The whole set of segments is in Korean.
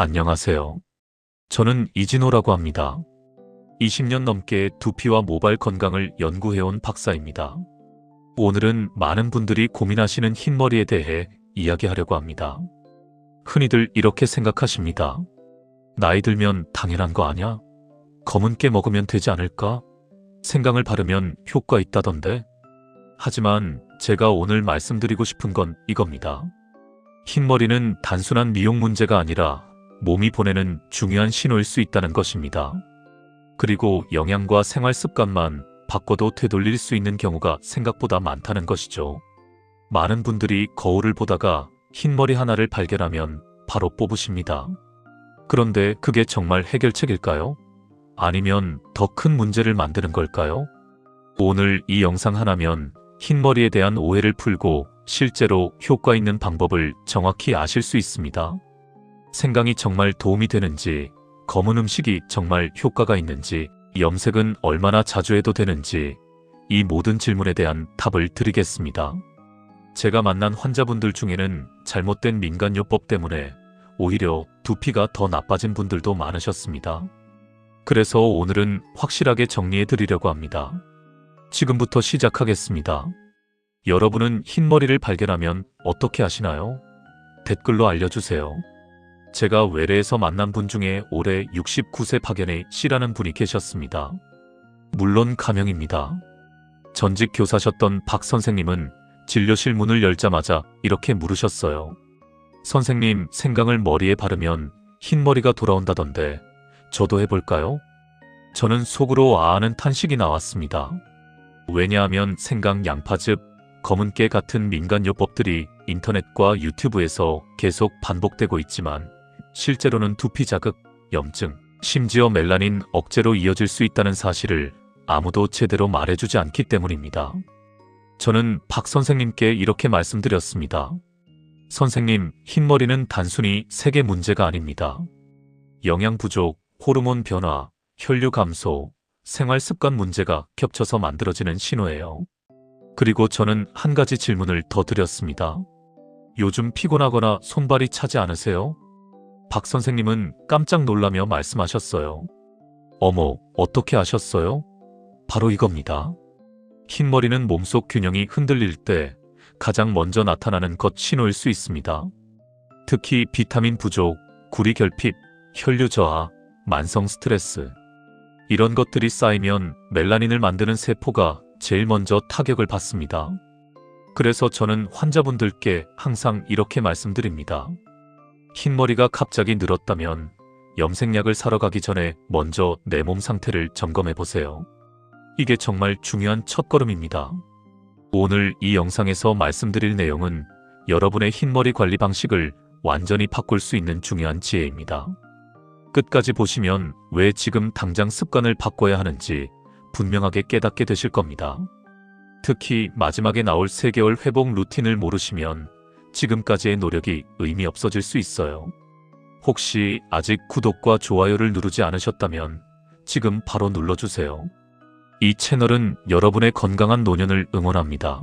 안녕하세요. 저는 이진호라고 합니다. 20년 넘게 두피와 모발 건강을 연구해온 박사입니다. 오늘은 많은 분들이 고민하시는 흰머리에 대해 이야기하려고 합니다. 흔히들 이렇게 생각하십니다. 나이 들면 당연한 거 아냐? 검은 깨 먹으면 되지 않을까? 생강을 바르면 효과 있다던데? 하지만 제가 오늘 말씀드리고 싶은 건 이겁니다. 흰머리는 단순한 미용 문제가 아니라 몸이 보내는 중요한 신호일 수 있다는 것입니다. 그리고 영양과 생활 습관만 바꿔도 되돌릴 수 있는 경우가 생각보다 많다는 것이죠. 많은 분들이 거울을 보다가 흰머리 하나를 발견하면 바로 뽑으십니다. 그런데 그게 정말 해결책일까요? 아니면 더 큰 문제를 만드는 걸까요? 오늘 이 영상 하나면 흰머리에 대한 오해를 풀고 실제로 효과 있는 방법을 정확히 아실 수 있습니다. 생강이 정말 도움이 되는지, 검은 음식이 정말 효과가 있는지, 염색은 얼마나 자주 해도 되는지, 이 모든 질문에 대한 답을 드리겠습니다. 제가 만난 환자분들 중에는 잘못된 민간요법 때문에 오히려 두피가 더 나빠진 분들도 많으셨습니다. 그래서 오늘은 확실하게 정리해 드리려고 합니다. 지금부터 시작하겠습니다. 여러분은 흰머리를 발견하면 어떻게 하시나요? 댓글로 알려주세요. 제가 외래에서 만난 분 중에 올해 69세 박연의 씨라는 분이 계셨습니다. 물론 가명입니다. 전직 교사셨던 박 선생님은 진료실 문을 열자마자 이렇게 물으셨어요. 선생님, 생강을 머리에 바르면 흰머리가 돌아온다던데 저도 해볼까요? 저는 속으로 아하는 탄식이 나왔습니다. 왜냐하면 생강, 양파즙, 검은깨 같은 민간요법들이 인터넷과 유튜브에서 계속 반복되고 있지만 실제로는 두피 자극, 염증, 심지어 멜라닌 억제로 이어질 수 있다는 사실을 아무도 제대로 말해주지 않기 때문입니다. 저는 박 선생님께 이렇게 말씀드렸습니다. 선생님, 흰머리는 단순히 색의 문제가 아닙니다. 영양 부족, 호르몬 변화, 혈류 감소, 생활 습관 문제가 겹쳐서 만들어지는 신호예요. 그리고 저는 한 가지 질문을 더 드렸습니다. 요즘 피곤하거나 손발이 차지 않으세요? 박 선생님은 깜짝 놀라며 말씀하셨어요. 어머, 어떻게 아셨어요? 바로 이겁니다. 흰머리는 몸속 균형이 흔들릴 때 가장 먼저 나타나는 것 신호일 수 있습니다. 특히 비타민 부족, 구리 결핍, 혈류 저하, 만성 스트레스. 이런 것들이 쌓이면 멜라닌을 만드는 세포가 제일 먼저 타격을 받습니다. 그래서 저는 환자분들께 항상 이렇게 말씀드립니다. 흰머리가 갑자기 늘었다면 염색약을 사러 가기 전에 먼저 내 몸 상태를 점검해 보세요. 이게 정말 중요한 첫걸음입니다. 오늘 이 영상에서 말씀드릴 내용은 여러분의 흰머리 관리 방식을 완전히 바꿀 수 있는 중요한 지혜입니다. 끝까지 보시면 왜 지금 당장 습관을 바꿔야 하는지 분명하게 깨닫게 되실 겁니다. 특히 마지막에 나올 3개월 회복 루틴을 모르시면 지금까지의 노력이 의미 없어질 수 있어요. 혹시 아직 구독과 좋아요를 누르지 않으셨다면 지금 바로 눌러주세요. 이 채널은 여러분의 건강한 노년을 응원합니다.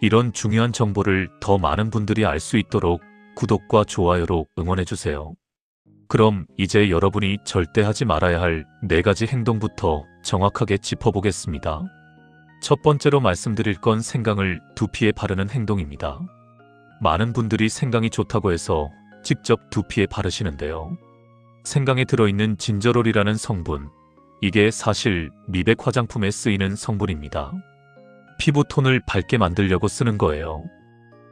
이런 중요한 정보를 더 많은 분들이 알 수 있도록 구독과 좋아요로 응원해주세요. 그럼 이제 여러분이 절대 하지 말아야 할 네 가지 행동부터 정확하게 짚어보겠습니다. 첫 번째로 말씀드릴 건 생강을 두피에 바르는 행동입니다. 많은 분들이 생강이 좋다고 해서 직접 두피에 바르시는데요. 생강에 들어있는 진저롤이라는 성분, 이게 사실 미백 화장품에 쓰이는 성분입니다. 피부 톤을 밝게 만들려고 쓰는 거예요.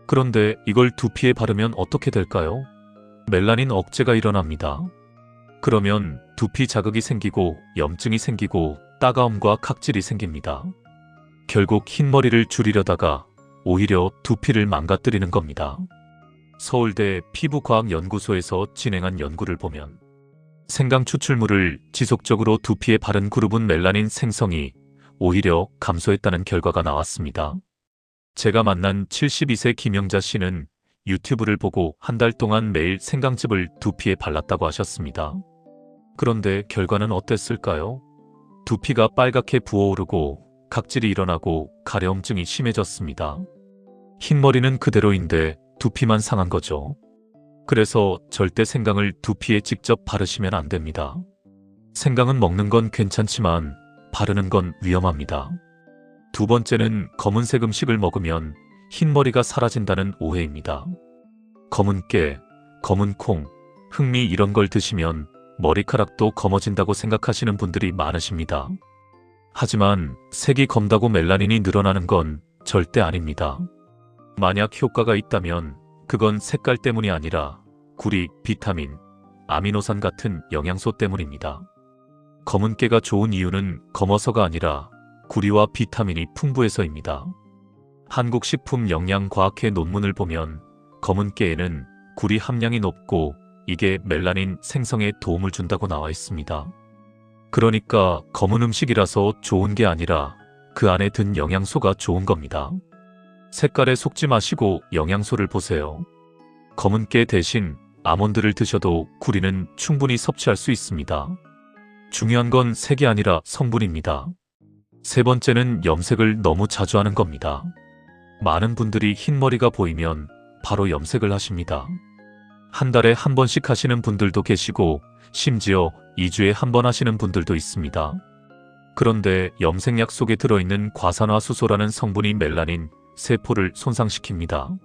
그런데 이걸 두피에 바르면 어떻게 될까요? 멜라닌 억제가 일어납니다. 그러면 두피 자극이 생기고 염증이 생기고 따가움과 각질이 생깁니다. 결국 흰머리를 줄이려다가 오히려 두피를 망가뜨리는 겁니다. 서울대 피부과학연구소에서 진행한 연구를 보면 생강 추출물을 지속적으로 두피에 바른 그룹은 멜라닌 생성이 오히려 감소했다는 결과가 나왔습니다. 제가 만난 72세 김영자 씨는 유튜브를 보고 한 달 동안 매일 생강즙을 두피에 발랐다고 하셨습니다. 그런데 결과는 어땠을까요? 두피가 빨갛게 부어오르고 각질이 일어나고 가려움증이 심해졌습니다. 흰머리는 그대로인데 두피만 상한 거죠. 그래서 절대 생강을 두피에 직접 바르시면 안 됩니다. 생강은 먹는 건 괜찮지만 바르는 건 위험합니다. 두 번째는 검은색 음식을 먹으면 흰머리가 사라진다는 오해입니다. 검은 깨, 검은 콩, 흑미 이런 걸 드시면 머리카락도 검어진다고 생각하시는 분들이 많으십니다. 하지만 색이 검다고 멜라닌이 늘어나는 건 절대 아닙니다. 만약 효과가 있다면 그건 색깔 때문이 아니라 구리, 비타민, 아미노산 같은 영양소 때문입니다. 검은 깨가 좋은 이유는 검어서가 아니라 구리와 비타민이 풍부해서입니다. 한국식품영양과학회 논문을 보면 검은 깨에는 구리 함량이 높고 이게 멜라닌 생성에 도움을 준다고 나와 있습니다. 그러니까 검은 음식이라서 좋은 게 아니라 그 안에 든 영양소가 좋은 겁니다. 색깔에 속지 마시고 영양소를 보세요. 검은 깨 대신 아몬드를 드셔도 구리는 충분히 섭취할 수 있습니다. 중요한 건 색이 아니라 성분입니다. 세 번째는 염색을 너무 자주 하는 겁니다. 많은 분들이 흰머리가 보이면 바로 염색을 하십니다. 한 달에 한 번씩 하시는 분들도 계시고 심지어 2주에 한 번 하시는 분들도 있습니다. 그런데 염색약 속에 들어있는 과산화수소라는 성분이 멜라닌, 세포를 손상시킵니다.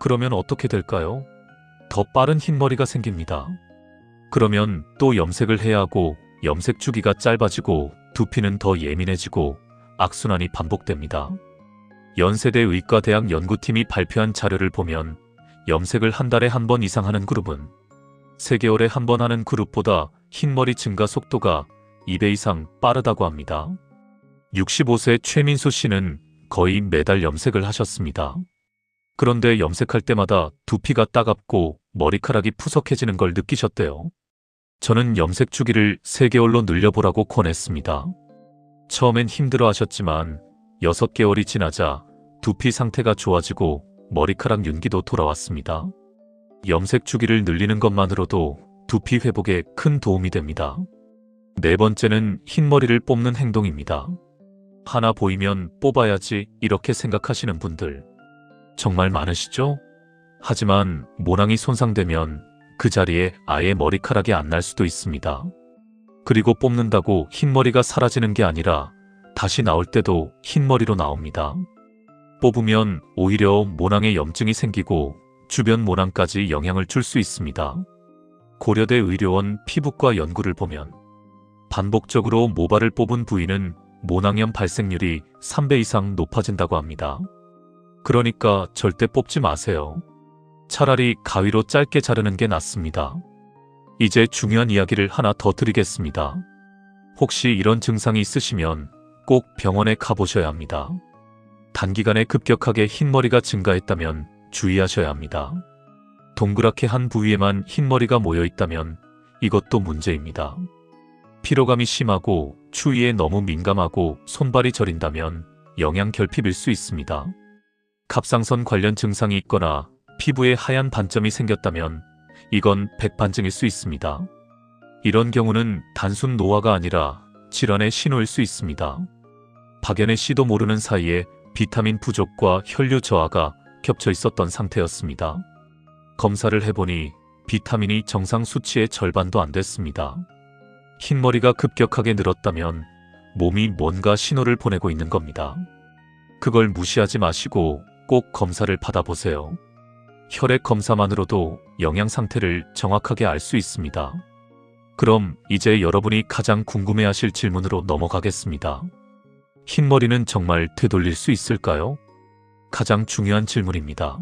그러면 어떻게 될까요? 더 빠른 흰머리가 생깁니다. 그러면 또 염색을 해야 하고 염색 주기가 짧아지고 두피는 더 예민해지고 악순환이 반복됩니다. 연세대 의과대학 연구팀이 발표한 자료를 보면 염색을 한 달에 한 번 이상 하는 그룹은 3개월에 한 번 하는 그룹보다 흰머리 증가 속도가 2배 이상 빠르다고 합니다. 65세 최민수 씨는 거의 매달 염색을 하셨습니다. 그런데 염색할 때마다 두피가 따갑고 머리카락이 푸석해지는 걸 느끼셨대요. 저는 염색 주기를 3개월로 늘려보라고 권했습니다. 처음엔 힘들어 하셨지만 6개월이 지나자 두피 상태가 좋아지고 머리카락 윤기도 돌아왔습니다. 염색 주기를 늘리는 것만으로도 두피 회복에 큰 도움이 됩니다. 네 번째는 흰머리를 뽑는 행동입니다. 하나 보이면 뽑아야지 이렇게 생각하시는 분들 정말 많으시죠? 하지만 모낭이 손상되면 그 자리에 아예 머리카락이 안 날 수도 있습니다. 그리고 뽑는다고 흰머리가 사라지는 게 아니라 다시 나올 때도 흰머리로 나옵니다. 뽑으면 오히려 모낭에 염증이 생기고 주변 모낭까지 영향을 줄 수 있습니다. 고려대 의료원 피부과 연구를 보면 반복적으로 모발을 뽑은 부위는 모낭염 발생률이 3배 이상 높아진다고 합니다. 그러니까 절대 뽑지 마세요. 차라리 가위로 짧게 자르는 게 낫습니다. 이제 중요한 이야기를 하나 더 드리겠습니다. 혹시 이런 증상이 있으시면 꼭 병원에 가보셔야 합니다. 단기간에 급격하게 흰머리가 증가했다면 주의하셔야 합니다. 동그랗게 한 부위에만 흰머리가 모여 있다면 이것도 문제입니다. 피로감이 심하고 추위에 너무 민감하고 손발이 저린다면 영양 결핍일 수 있습니다. 갑상선 관련 증상이 있거나 피부에 하얀 반점이 생겼다면 이건 백반증일 수 있습니다. 이런 경우는 단순 노화가 아니라 질환의 신호일 수 있습니다. 박연의 씨도 모르는 사이에 비타민 부족과 혈류 저하가 겹쳐 있었던 상태였습니다. 검사를 해보니 비타민이 정상 수치의 절반도 안 됐습니다. 흰머리가 급격하게 늘었다면 몸이 뭔가 신호를 보내고 있는 겁니다. 그걸 무시하지 마시고 꼭 검사를 받아보세요. 혈액 검사만으로도 영양 상태를 정확하게 알 수 있습니다. 그럼 이제 여러분이 가장 궁금해하실 질문으로 넘어가겠습니다. 흰머리는 정말 되돌릴 수 있을까요? 가장 중요한 질문입니다.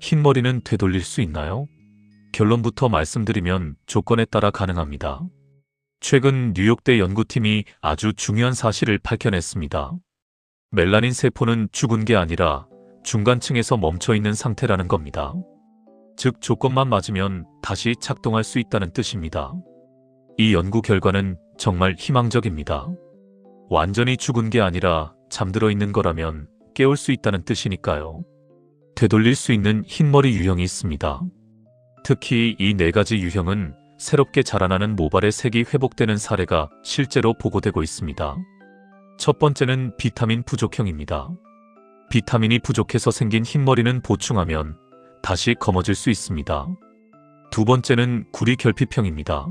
흰머리는 되돌릴 수 있나요? 결론부터 말씀드리면 조건에 따라 가능합니다. 최근 뉴욕대 연구팀이 아주 중요한 사실을 밝혀냈습니다. 멜라닌 세포는 죽은 게 아니라 중간층에서 멈춰 있는 상태라는 겁니다. 즉 조건만 맞으면 다시 작동할 수 있다는 뜻입니다. 이 연구 결과는 정말 희망적입니다. 완전히 죽은 게 아니라 잠들어 있는 거라면 깨울 수 있다는 뜻이니까요. 되돌릴 수 있는 흰머리 유형이 있습니다. 특히 이 네 가지 유형은 새롭게 자라나는 모발의 색이 회복되는 사례가 실제로 보고되고 있습니다. 첫 번째는 비타민 부족형입니다. 비타민이 부족해서 생긴 흰머리는 보충하면 다시 검어질 수 있습니다. 두 번째는 구리 결핍형입니다.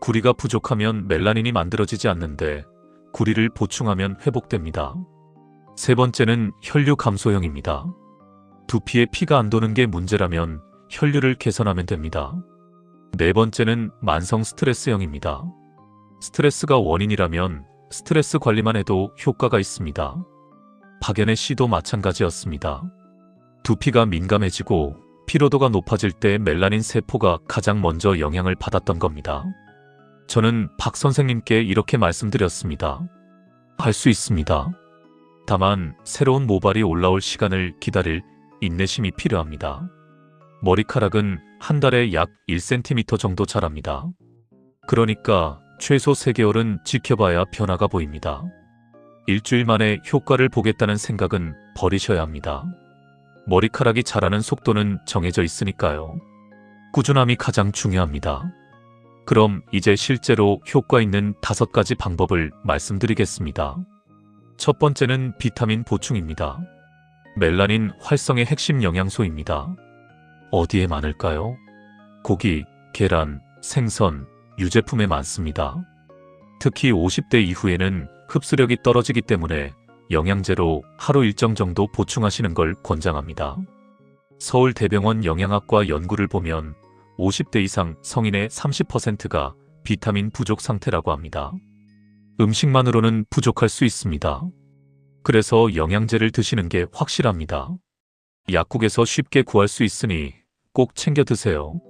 구리가 부족하면 멜라닌이 만들어지지 않는데 구리를 보충하면 회복됩니다. 세 번째는 혈류 감소형입니다. 두피에 피가 안 도는 게 문제라면 혈류를 개선하면 됩니다. 네 번째는 만성 스트레스형입니다. 스트레스가 원인이라면 스트레스 관리만 해도 효과가 있습니다. 박연의 씨도 마찬가지였습니다. 두피가 민감해지고 피로도가 높아질 때 멜라닌 세포가 가장 먼저 영향을 받았던 겁니다. 저는 박 선생님께 이렇게 말씀드렸습니다. 할 수 있습니다. 다만 새로운 모발이 올라올 시간을 기다릴 인내심이 필요합니다. 머리카락은 한 달에 약 1cm 정도 자랍니다. 그러니까 최소 3개월은 지켜봐야 변화가 보입니다. 일주일 만에 효과를 보겠다는 생각은 버리셔야 합니다. 머리카락이 자라는 속도는 정해져 있으니까요. 꾸준함이 가장 중요합니다. 그럼 이제 실제로 효과 있는 다섯 가지 방법을 말씀드리겠습니다. 첫 번째는 비타민 보충입니다. 멜라닌 활성의 핵심 영양소입니다. 어디에 많을까요? 고기, 계란, 생선, 유제품에 많습니다. 특히 50대 이후에는 흡수력이 떨어지기 때문에 영양제로 하루 일정 정도 보충하시는 걸 권장합니다. 서울대병원 영양학과 연구를 보면 50대 이상 성인의 30%가 비타민 부족 상태라고 합니다. 음식만으로는 부족할 수 있습니다. 그래서 영양제를 드시는 게 확실합니다. 약국에서 쉽게 구할 수 있으니 꼭 챙겨 드세요.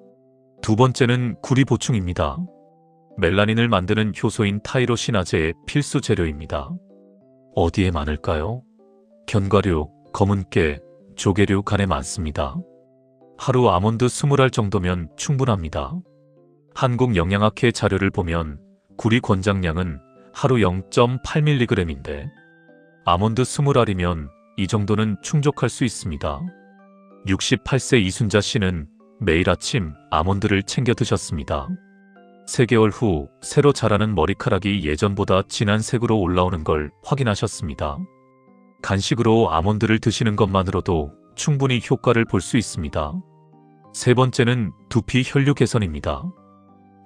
두 번째는 구리 보충입니다. 멜라닌을 만드는 효소인 타이로시나제의 필수 재료입니다. 어디에 많을까요? 견과류, 검은깨, 조개류 간에 많습니다. 하루 아몬드 20알 정도면 충분합니다. 한국영양학회 자료를 보면 구리 권장량은 하루 0.8mg인데 아몬드 20알이면 이 정도는 충족할 수 있습니다. 68세 이순자 씨는 매일 아침 아몬드를 챙겨 드셨습니다. 3개월 후 새로 자라는 머리카락이 예전보다 진한 색으로 올라오는 걸 확인하셨습니다. 간식으로 아몬드를 드시는 것만으로도 충분히 효과를 볼 수 있습니다. 세 번째는 두피 혈류 개선입니다.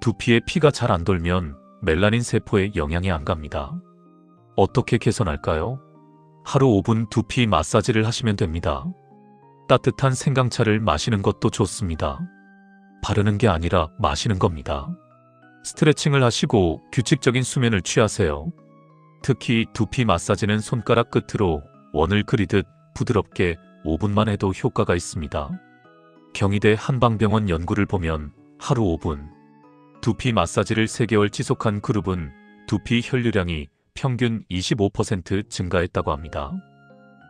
두피에 피가 잘 안 돌면 멜라닌 세포에 영향이 안 갑니다. 어떻게 개선할까요? 하루 5분 두피 마사지를 하시면 됩니다. 따뜻한 생강차를 마시는 것도 좋습니다. 바르는 게 아니라 마시는 겁니다. 스트레칭을 하시고 규칙적인 수면을 취하세요. 특히 두피 마사지는 손가락 끝으로 원을 그리듯 부드럽게 5분만 해도 효과가 있습니다. 경희대 한방병원 연구를 보면 하루 5분 두피 마사지를 3개월 지속한 그룹은 두피 혈류량이 평균 25% 증가했다고 합니다.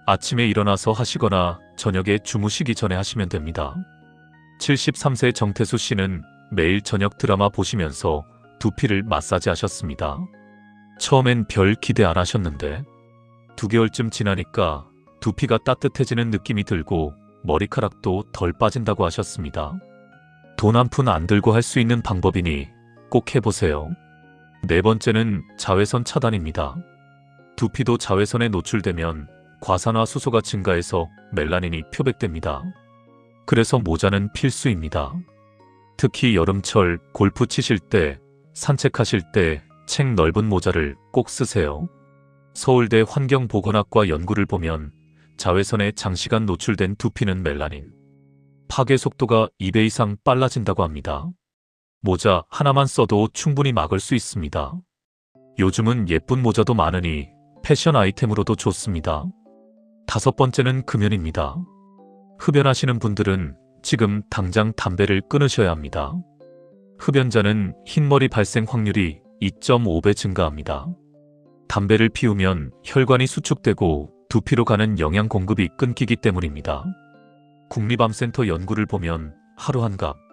아침에 일어나서 하시거나 저녁에 주무시기 전에 하시면 됩니다. 73세 정태수 씨는 매일 저녁 드라마 보시면서 두피를 마사지 하셨습니다. 처음엔 별 기대 안 하셨는데 두 개월쯤 지나니까 두피가 따뜻해지는 느낌이 들고 머리카락도 덜 빠진다고 하셨습니다. 돈 한 푼 안 들고 할 수 있는 방법이니 꼭 해보세요. 네 번째는 자외선 차단입니다. 두피도 자외선에 노출되면 과산화 수소가 증가해서 멜라닌이 표백됩니다. 그래서 모자는 필수입니다. 특히 여름철 골프 치실 때, 산책하실 때 책 넓은 모자를 꼭 쓰세요. 서울대 환경보건학과 연구를 보면 자외선에 장시간 노출된 두피는 멜라닌 파괴 속도가 2배 이상 빨라진다고 합니다. 모자 하나만 써도 충분히 막을 수 있습니다. 요즘은 예쁜 모자도 많으니 패션 아이템으로도 좋습니다. 다섯 번째는 금연입니다. 흡연하시는 분들은 지금 당장 담배를 끊으셔야 합니다. 흡연자는 흰머리 발생 확률이 2.5배 증가합니다. 담배를 피우면 혈관이 수축되고 두피로 가는 영양 공급이 끊기기 때문입니다. 국립암센터 연구를 보면 하루 한갑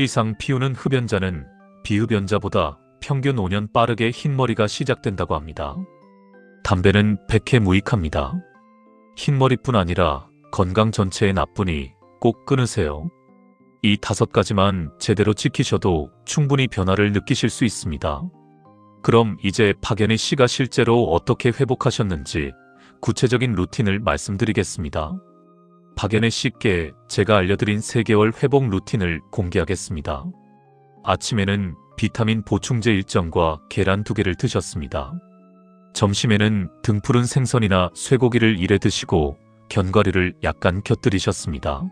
이상 피우는 흡연자는 비흡연자보다 평균 5년 빠르게 흰머리가 시작된다고 합니다. 담배는 백해 무익합니다. 흰머리뿐 아니라 건강 전체에 나쁘니 꼭 끊으세요. 이 다섯 가지만 제대로 지키셔도 충분히 변화를 느끼실 수 있습니다. 그럼 이제 박연희 씨가 실제로 어떻게 회복하셨는지 구체적인 루틴을 말씀드리겠습니다. 박연혜 씨께 제가 알려드린 3개월 회복 루틴을 공개하겠습니다. 아침에는 비타민 보충제 일정과 계란 2개를 드셨습니다. 점심에는 등푸른 생선이나 쇠고기를 일해 드시고 견과류를 약간 곁들이셨습니다.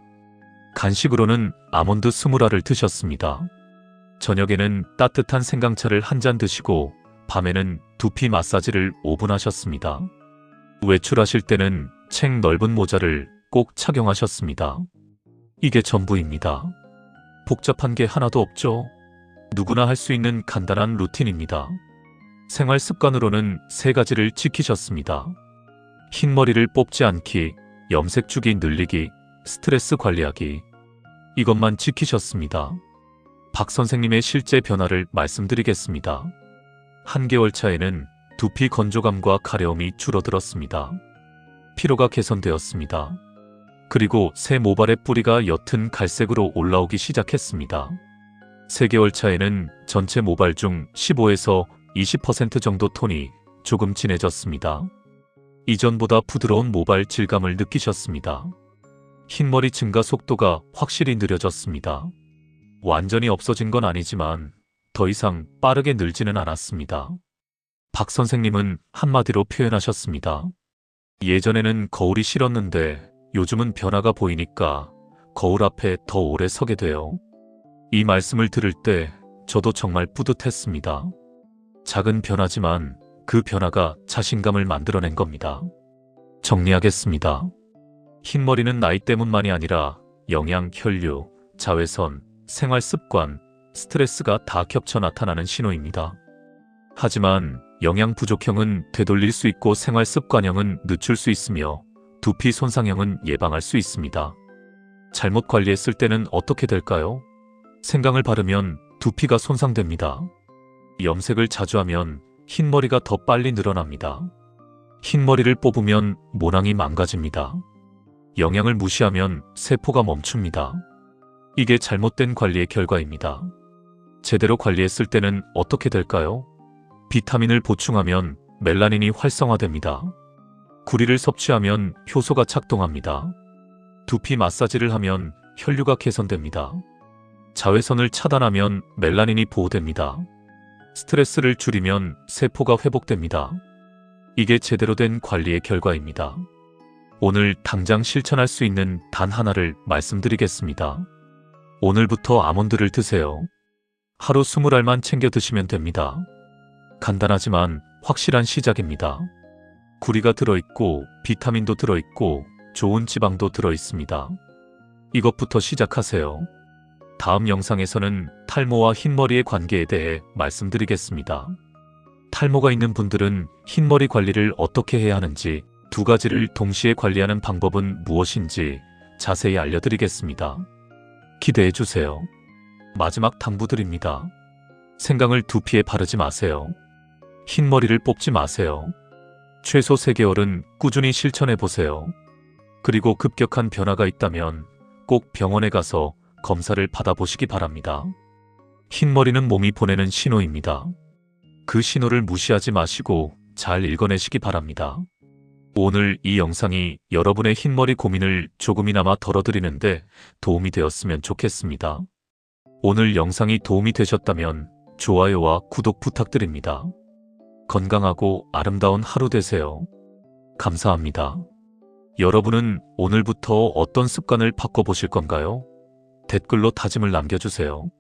간식으로는 아몬드 스무라를 드셨습니다. 저녁에는 따뜻한 생강차를 한 잔 드시고 밤에는 두피 마사지를 5분 하셨습니다. 외출하실 때는 책 넓은 모자를 꼭 착용하셨습니다. 이게 전부입니다. 복잡한 게 하나도 없죠? 누구나 할 수 있는 간단한 루틴입니다. 생활 습관으로는 세 가지를 지키셨습니다. 흰머리를 뽑지 않기, 염색 주기 늘리기, 스트레스 관리하기. 이것만 지키셨습니다. 박 선생님의 실제 변화를 말씀드리겠습니다. 한 개월 차에는 두피 건조감과 가려움이 줄어들었습니다. 피로가 개선되었습니다. 그리고 새 모발의 뿌리가 옅은 갈색으로 올라오기 시작했습니다. 3개월 차에는 전체 모발 중 15에서 20% 정도 톤이 조금 진해졌습니다. 이전보다 부드러운 모발 질감을 느끼셨습니다. 흰머리 증가 속도가 확실히 느려졌습니다. 완전히 없어진 건 아니지만 더 이상 빠르게 늘지는 않았습니다. 박 선생님은 한마디로 표현하셨습니다. 예전에는 거울이 싫었는데 요즘은 변화가 보이니까 거울 앞에 더 오래 서게 돼요. 이 말씀을 들을 때 저도 정말 뿌듯했습니다. 작은 변화지만 그 변화가 자신감을 만들어낸 겁니다. 정리하겠습니다. 흰머리는 나이 때문만이 아니라 영양, 혈류, 자외선, 생활 습관, 스트레스가 다 겹쳐 나타나는 신호입니다. 하지만 영양 부족형은 되돌릴 수 있고 생활 습관형은 늦출 수 있으며 두피 손상형은 예방할 수 있습니다. 잘못 관리했을 때는 어떻게 될까요? 생강을 바르면 두피가 손상됩니다. 염색을 자주 하면 흰머리가 더 빨리 늘어납니다. 흰머리를 뽑으면 모낭이 망가집니다. 영양을 무시하면 세포가 멈춥니다. 이게 잘못된 관리의 결과입니다. 제대로 관리했을 때는 어떻게 될까요? 비타민을 보충하면 멜라닌이 활성화됩니다. 구리를 섭취하면 효소가 작동합니다. 두피 마사지를 하면 혈류가 개선됩니다. 자외선을 차단하면 멜라닌이 보호됩니다. 스트레스를 줄이면 세포가 회복됩니다. 이게 제대로 된 관리의 결과입니다. 오늘 당장 실천할 수 있는 단 하나를 말씀드리겠습니다. 오늘부터 아몬드를 드세요. 하루 20알만 챙겨 드시면 됩니다. 간단하지만 확실한 시작입니다. 구리가 들어있고 비타민도 들어있고 좋은 지방도 들어있습니다. 이것부터 시작하세요. 다음 영상에서는 탈모와 흰머리의 관계에 대해 말씀드리겠습니다. 탈모가 있는 분들은 흰머리 관리를 어떻게 해야 하는지 두 가지를 동시에 관리하는 방법은 무엇인지 자세히 알려드리겠습니다. 기대해 주세요. 마지막 당부드립니다. 생강을 두피에 바르지 마세요. 흰머리를 뽑지 마세요. 최소 3개월은 꾸준히 실천해 보세요. 그리고 급격한 변화가 있다면 꼭 병원에 가서 검사를 받아보시기 바랍니다. 흰머리는 몸이 보내는 신호입니다. 그 신호를 무시하지 마시고 잘 읽어내시기 바랍니다. 오늘 이 영상이 여러분의 흰머리 고민을 조금이나마 덜어드리는데 도움이 되었으면 좋겠습니다. 오늘 영상이 도움이 되셨다면 좋아요와 구독 부탁드립니다. 건강하고 아름다운 하루 되세요. 감사합니다. 여러분은 오늘부터 어떤 습관을 바꿔보실 건가요? 댓글로 다짐을 남겨주세요.